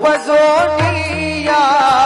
وزوني يا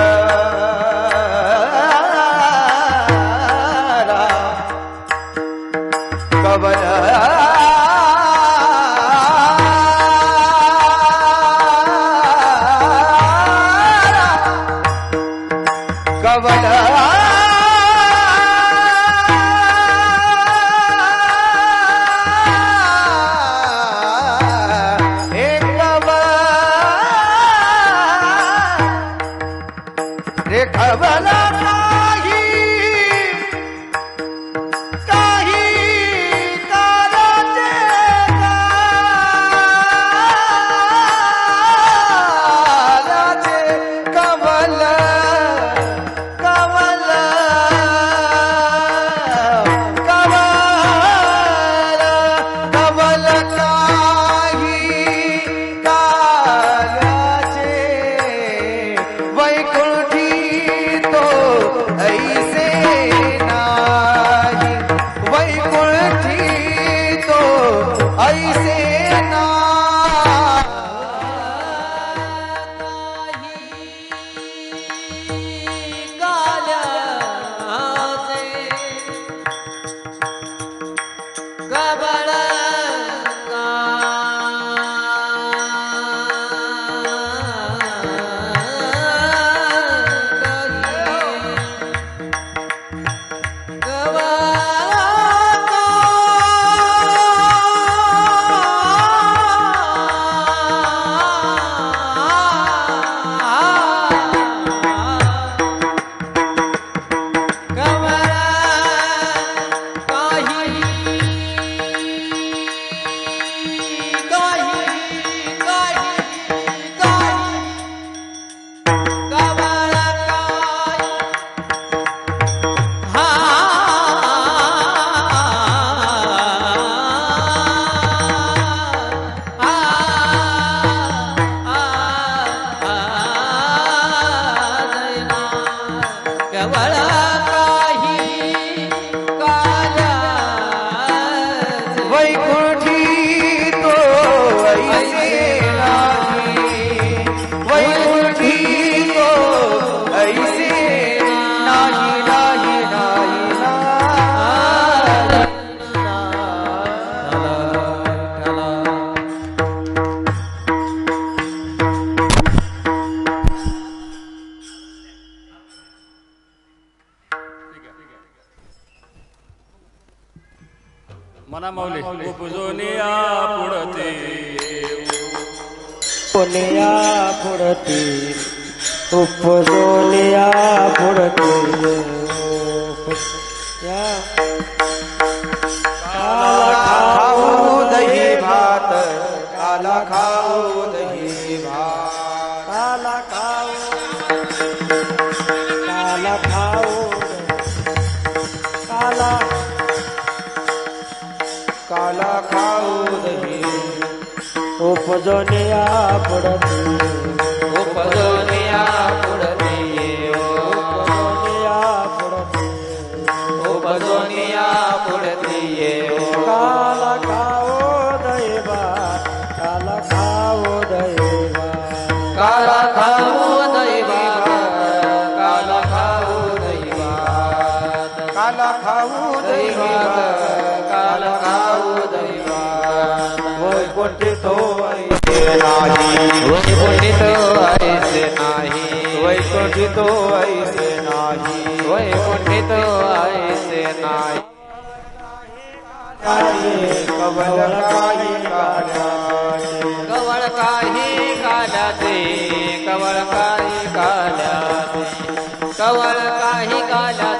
ಕವಲ 完了。बोलया बुडती उपजोल्या बुडती या ভজনে আপড়তে वैकुंठी तो ऐसे नाही तो ऐसे नाही वैकुंठी तो ऐसे नाही कवल काही कवळ